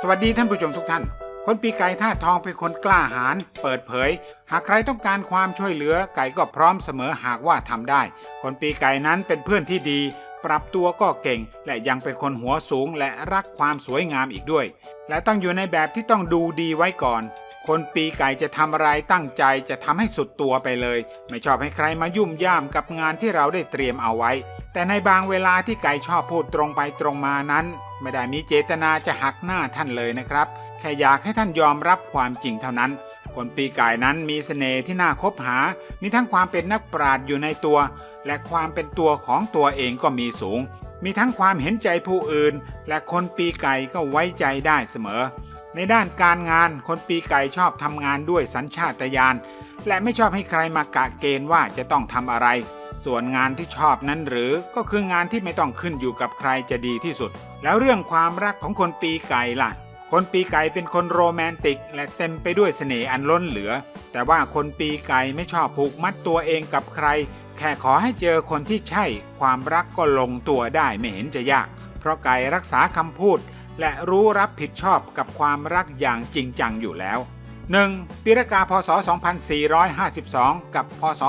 สวัสดีท่านผู้ชมทุกท่าน คนปีไก่ท่าทองเป็นคนกล้าหาญเปิดเผย หากใครต้องการความช่วยเหลือไก่ก็พร้อมเสมอหากว่าทำได้ คนปีไก่นั้นเป็นเพื่อนที่ดี ปรับตัวก็เก่ง และยังเป็นคนหัวสูงและรักความสวยงามอีกด้วย และต้องอยู่ในแบบที่ต้องดูดีไว้ก่อน คนปีไก่จะทำอะไรตั้งใจจะทำให้สุดตัวไปเลย ไม่ชอบให้ใครมายุ่มย่ามกับงานที่เราได้เตรียมเอาไว้ แต่ในบางเวลาที่ไก่ชอบพูดตรงไปตรงมานั้น ไม่ได้มีเจตนาจะหักหน้าท่านเลยนะครับ แค่อยากให้ท่านยอมรับความจริงเท่านั้น คนปีกายนั้นมีเสน่ห์ที่น่าคบหา มีทั้งความเป็นนักปราชญ์อยู่ในตัว และความเป็นตัวของตัวเองก็มีสูง มีทั้งความเห็นใจผู้อื่น และคนปีไก่ก็ไว้ใจได้เสมอ ในด้านการงานคนปีไก่ชอบทำงานด้วยสัญชาตญาณและไม่ชอบให้ใครมากะเกณฑ์ว่าจะต้องทำอะไร ส่วนงานที่ชอบนั้นหรือก็คืองานที่ไม่ต้องขึ้นอยู่กับใครจะดีที่สุด แล้วเรื่องความรักของคนปีไก่ล่ะ คนปีไก่เป็นคนโรแมนติก และเต็มไปด้วยเสน่ห์อันล้นเหลือ แต่ว่าคนปีไก่ไม่ชอบผูกมัดตัวเองกับใคร แค่ขอให้เจอคนที่ใช่ ความรักก็ลงตัวได้ไม่เห็นจะยาก เพราะไก่รักษาคำพูด และรู้รับผิดชอบกับความรักอย่างจริงจังอยู่แล้ว 1. ปีรกาพศ 2452 กับพศ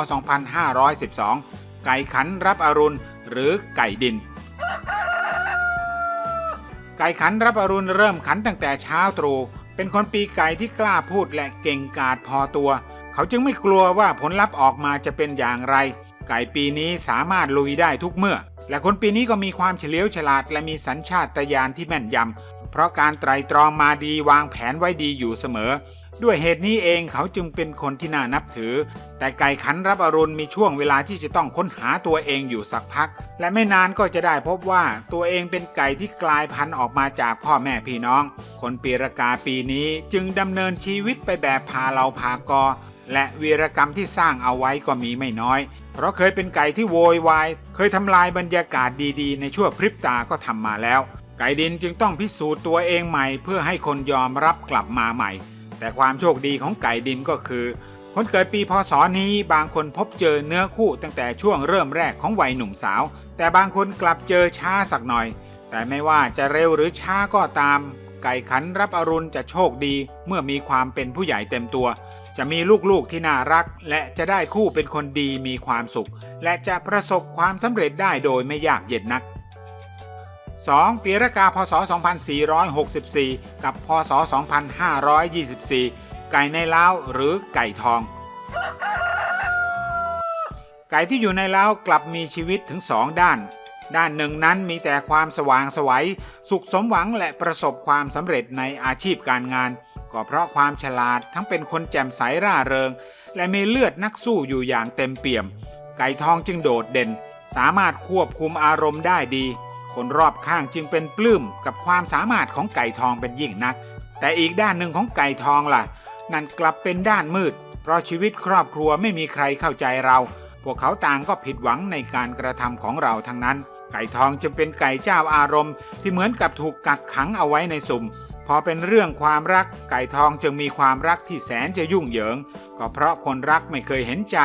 2512 ไก่ขันรับอรุณหรือไก่ดิน ไก่ขันรับอรุณเริ่มขันตั้งแต่เช้าตรู่เป็นคนปีไก่ที่กล้าพูดและเก่งกาจพอตัว เขาจึงไม่กลัวว่าผลลัพธ์ออกมาจะเป็นอย่างไร ไก่ปีนี้สามารถลุยได้ทุกเมื่อ และคนปีนี้ก็มีความเฉลียวฉลาดและมีสัญชาตญาณที่แม่นยำเพราะการไตรตรองมาดีวางแผนไว้ดีอยู่เสมอ ด้วยเหตุนี้เองเขาจึงเป็นคนที่น่านับถือ แต่ไก่ขันรับอรุณมีช่วงเวลาที่จะต้องค้นหาตัวเองอยู่สักพัก และไม่นานก็จะได้พบว่าตัวเองเป็นไก่ที่กลายพันธุ์ออกมาจากพ่อแม่พี่น้อง คนปีรากาปีนี้จึงดำเนินชีวิตไปแบบพาเราพากอ และวีรกรรมที่สร้างเอาไว้ก็มีไม่น้อย เพราะเคยเป็นไก่ที่โวยวาย เคยทำลายบรรยากาศดีๆ ในชั่วพริบตาก็ทำมาแล้ว ไก่ดินจึงต้องพิสูจน์ตัวเองใหม่ เพื่อให้คนยอมรับกลับมาใหม่ แต่ความโชคดีของไก่ดินก็คือ คนเกิดปีพศนี้บางคนพบเจอเนื้อคู่ตั้งแต่ช่วงเริ่มแรกของวัยหนุ่มสาว แต่บางคนกลับเจอช้าสักหน่อย แต่ไม่ว่าจะเร็วหรือช้าก็ตาม ไก่ขันรับอรุณจะโชคดีเมื่อมีความเป็นผู้ใหญ่เต็มตัว จะมีลูกๆที่น่ารัก และจะได้คู่เป็นคนดีมีความสุข และจะประสบความสำเร็จได้โดยไม่ยากเย็นนัก 2. ปีรากาพศ 2464 กับพศ 2524 ไก่ในเล้าหรือไก่ทอง ไก่ที่อยู่ในเล้ากลับมีชีวิตถึงสองด้าน ด้านหนึ่งนั้นมีแต่ความสว่างสวัย สุขสมหวังและประสบความสำเร็จในอาชีพการงาน ก็เพราะความฉลาดทั้งเป็นคนแจ่มใสร่าเริง และมีเลือดนักสู้อยู่อย่างเต็มเปี่ยม ไก่ทองจึงโดดเด่น สามารถควบคุมอารมณ์ได้ดี คนรอบข้างจึงเป็นปลื้มกับความสามารถของไก่ทองเป็นยิ่งนัก แต่อีกด้านหนึ่งของไก่ทองล่ะ นั่นกลับเป็นด้านมืด เพราะชีวิตครอบครัวไม่มีใครเข้าใจเรา พวกเขาต่างก็ผิดหวังในการกระทำของเราทั้งนั้น ไก่ทองจึงเป็นไก่เจ้าอารมณ์ ที่เหมือนกับถูกกักขังเอาไว้ในสุ่ม พอเป็นเรื่องความรัก ไก่ทองจึงมีความรักที่แสนจะยุ่งเหยิง ก็เพราะคนรักไม่เคยเห็นใจ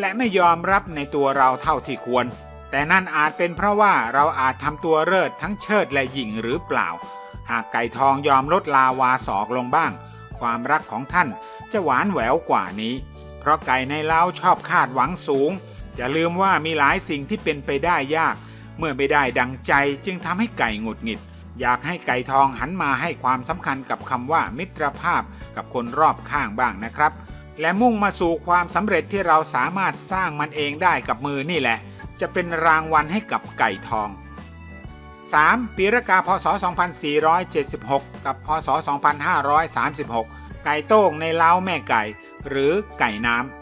และไม่ยอมรับในตัวเราเท่าที่ควร แต่นั่นอาจเป็นเพราะว่าเราอาจทำตัวเลิศทั้งเชิดและหยิ่งหรือเปล่า หากไก่ทองยอมลดลาวาศอกลงบ้าง ความรักของท่านจะหวานแหววกว่านี้ เพราะไก่ในเล้าชอบคาดหวังสูง อย่าลืมว่ามีหลายสิ่งที่เป็นไปได้ยาก เมื่อไม่ได้ดังใจจึงทำให้ไก่หงุดหงิด อยากให้ไก่ทองหันมาให้ความสำคัญกับคำว่ามิตรภาพกับคนรอบข้างบ้างนะครับ และมุ่งมาสู่ความสำเร็จที่เราสามารถสร้างมันเองได้กับมือนี่แหละ จะเป็นรางวัลให้กับไก่ทอง 3. ปีรกาพศ 2476 กับพศ 2536 ไก่โต้งในเล้าแม่ไก่ หรือไก่น้ำ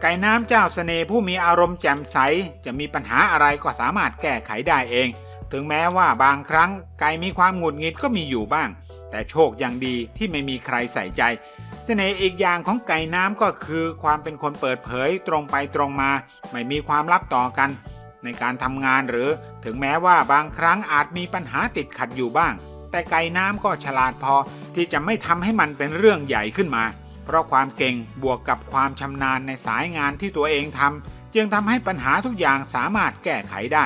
ไก่น้ำเจ้าสเสน่ห์ผู้มีอารมณ์แจ่มใส จะมีปัญหาอะไรก็สามารถแก้ไขได้เอง ถึงแม้ว่าบางครั้งไก่มีความหงุดหงิดก็มีอยู่บ้าง แต่โชคยังดีที่ไม่มีใครใส่ใจ เสน่ห์อีกอย่างของไก่น้ำก็คือความเป็นคนเปิดเผยตรงไปตรงมา ไม่มีความลับต่อกัน ในการทำงานหรือถึงแม้ว่าบางครั้งอาจมีปัญหาติดขัดอยู่บ้าง แต่ไก่น้ำก็ฉลาดพอที่จะไม่ทำให้มันเป็นเรื่องใหญ่ขึ้นมา เพราะความเก่งบวกกับความชำนาญในสายงานที่ตัวเองทำจึงทำให้ปัญหาทุกอย่างสามารถแก้ไขได้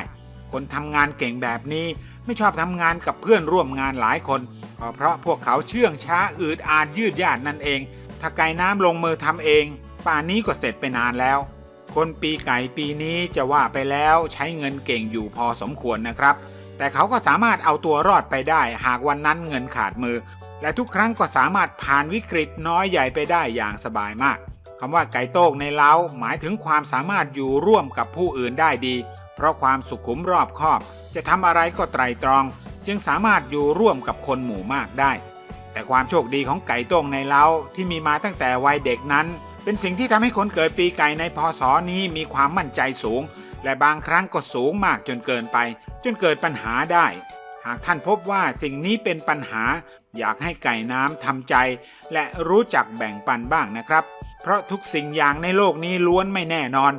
คนทำงานเก่งแบบนี้ไม่ชอบทำงานกับเพื่อนร่วมงานหลายคน ก็เพราะพวกเขาเชื่องช้าอืดอาดยืดยาดนั่นเอง ถ้าไก่น้ำลงมือทำเอง ป่านนี้ก็เสร็จไปนานแล้ว คนปีไก่ปีนี้จะว่าไปแล้วใช้เงินเก่งอยู่พอสมควรนะครับ แต่เขาก็สามารถเอาตัวรอดไปได้ หากวันนั้นเงินขาดมือ และทุกครั้งก็สามารถผ่านวิกฤตน้อยใหญ่ไปได้อย่างสบายมากคำว่าไก่โต้งในเล้าหมายถึงความสามารถอยู่ร่วมกับผู้อื่นได้ดี เพราะความสุขุมรอบคอบ จะทำอะไรก็ไตรตรอง จึงสามารถอยู่ร่วมกับคนหมู่มากได้ แต่ความโชคดีของไก่โต้งในเล้าที่มีมาตั้งแต่วัยเด็กนั้น เป็นสิ่งที่ทำให้คนเกิดปีไก่ในพศนี้มีความมั่นใจสูง และบางครั้งก็สูงมากจนเกินไป จนเกิดปัญหาได้ หากท่านพบว่าสิ่งนี้เป็นปัญหา อยากให้ไก่น้ำทำใจ และรู้จักแบ่งปันบ้างนะครับ เพราะทุกสิ่งอย่างในโลกนี้ล้วนไม่แน่นอน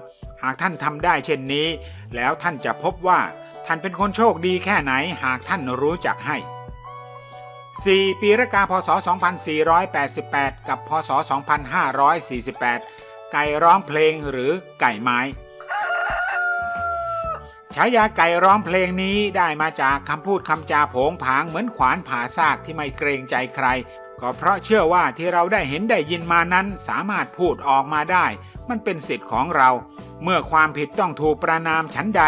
หากท่านทำได้เช่นนี้ แล้วท่านจะพบว่า ท่านเป็นคนโชคดีแค่ไหนหากท่านรู้จักให้ 4. ปีรากาพศ 2488 กับพศ 2548 ไก่ร้องเพลงหรือไก่ไม้ฉายาไก่ร้องเพลงนี้ได้มาจากคำพูดคำจาโผงผางเหมือนขวานผ่าซากที่ไม่เกรงใจใคร ก็เพราะเชื่อว่าที่เราได้เห็นได้ยินมานั้นสามารถพูดออกมาได้ มันเป็นสิทธิ์ของเรา เมื่อความผิดต้องถูกประนามฉันใด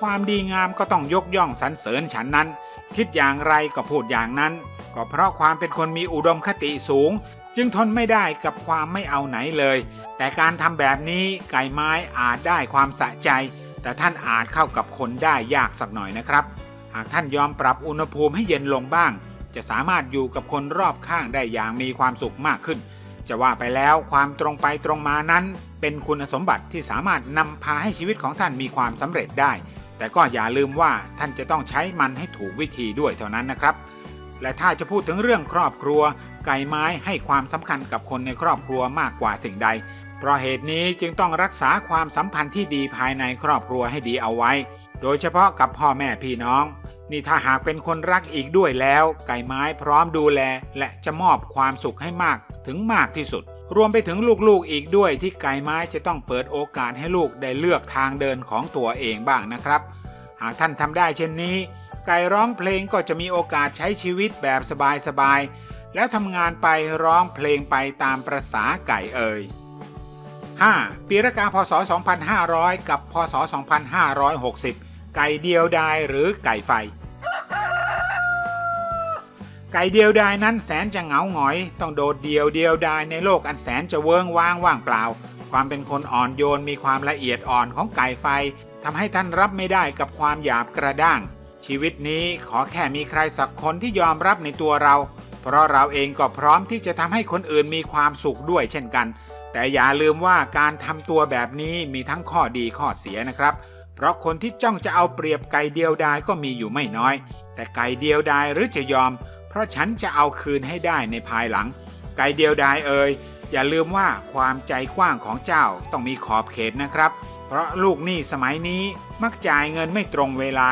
ความดีงามก็ต้องยกย่องสรรเสริญฉันนั้น คิดอย่างไรก็พูดอย่างนั้น ก็เพราะความเป็นคนมีอุดมคติสูง จึงทนไม่ได้กับความไม่เอาไหนเลย แต่การทำแบบนี้ไก่ไม้อาจได้ความสะใจ แต่ท่านอาจเข้ากับคนได้ยากสักหน่อยนะครับ หากท่านยอมปรับอุณหภูมิให้เย็นลงบ้าง จะสามารถอยู่กับคนรอบข้างได้อย่างมีความสุขมากขึ้น จะว่าไปแล้วความตรงไปตรงมานั้น เป็นคุณสมบัติที่สามารถนำพาให้ชีวิตของท่านมีความสำเร็จได้ แต่ก็อย่าลืมว่าท่านจะต้องใช้มันให้ถูกวิธีด้วยเท่านั้นนะครับ และถ้าจะพูดถึงเรื่องครอบครัว ไก่ไม้ให้ความสำคัญกับคนในครอบครัวมากกว่าสิ่งใด เพราะเหตุนี้จึงต้องรักษาความสัมพันธ์ที่ดีภายในครอบครัวให้ดีเอาไว้ โดยเฉพาะกับพ่อแม่พี่น้องนี่ถ้าหากเป็นคนรักอีกด้วยแล้ว ไก่ไม้พร้อมดูแล และจะมอบความสุขให้มากถึงมากที่สุด รวมไปถึงลูกๆอีกด้วยที่ไก่ไม้จะต้องเปิดโอกาสให้ลูกได้เลือกทางเดินของตัวเองบ้างนะครับ หากท่านทำได้เช่นนี้ ไก่ร้องเพลงก็จะมีโอกาสใช้ชีวิตแบบสบายๆแล้วทำงานไปร้องเพลงไปตามประษาไก่เอ่ย 5. ปีรกาพศ 2500 กับพศ 2560 ไก่เดียวดายหรือไก่ไฟ ไก่เดียวดายนั้นแสนจะเหงาหงอย ต้องโดดเดียวเดียวดายในโลกอันแสนจะเวิงว้างว่างเปล่า ความเป็นคนอ่อนโยนมีความละเอียดอ่อนของไก่ไฟทำให้ท่านรับไม่ได้กับความหยาบกระด้าง ชีวิตนี้ขอแค่มีใครสักคนที่ยอมรับในตัวเรา เพราะเราเองก็พร้อมที่จะทำให้คนอื่นมีความสุขด้วยเช่นกัน แต่อย่าลืมว่าการทำตัวแบบนี้มีทั้งข้อดีข้อเสียนะครับเพราะคนที่จ้องจะเอาเปรียบไก่เดียวดายก็มีอยู่ไม่น้อย แต่ไก่เดียวดายหรือจะยอม เพราะฉันจะเอาคืนให้ได้ในภายหลัง ไก่เดียวดายเอ่ยอย่าลืมว่าความใจกว้างของเจ้าต้องมีขอบเขตนะครับ เพราะลูกหนี้สมัยนี้มักจ่ายเงินไม่ตรงเวลา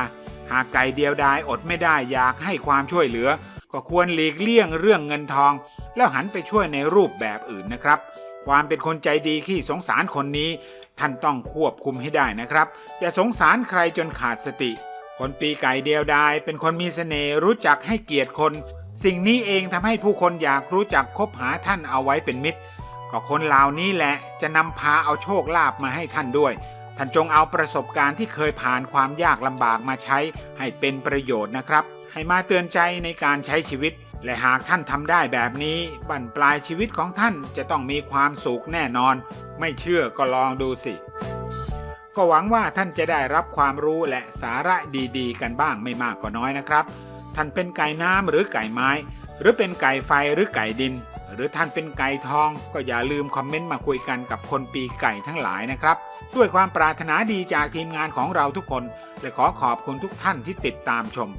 หากไก่เดียวดายอดไม่ได้อยากให้ความช่วยเหลือ ก็ควรหลีกเลี่ยงเรื่องเงินทอง แล้วหันไปช่วยในรูปแบบอื่นนะครับ ความเป็นคนใจดีขี้สงสารคนนี้ ท่านต้องควบคุมให้ได้นะครับ อย่าสงสารใครจนขาดสติ คนปีไก่เดียวดาย เป็นคนมีเสน่ห์รู้จักให้เกียรติคน สิ่งนี้เองทำให้ผู้คนอยากรู้จักคบหาท่านเอาไว้เป็นมิตร ก็คนเหล่านี้แหละจะนำพาเอาโชคลาภมาให้ท่านด้วย ท่านจงเอาประสบการณ์ที่เคยผ่านความยากลำบากมาใช้ ให้เป็นประโยชน์นะครับ ให้มาเตือนใจในการใช้ชีวิต และหากท่านทำได้แบบนี้บั้นปลายชีวิตของท่านจะต้องมีความสุขแน่นอน ไม่เชื่อก็ลองดูสิ ก็หวังว่าท่านจะได้รับความรู้และสาระดีๆ กันบ้างไม่มากก็น้อยนะครับ ท่านเป็นไก่น้ำหรือไก่ไม้ หรือเป็นไก่ไฟหรือไก่ดิน หรือท่านเป็นไก่ทอง ก็อย่าลืมคอมเมนต์มาคุยกันกับคนปีไก่ทั้งหลายนะครับ ด้วยความปรารถนาดีจากทีมงานของเราทุกคน และขอขอบคุณทุกท่านที่ติดตามชม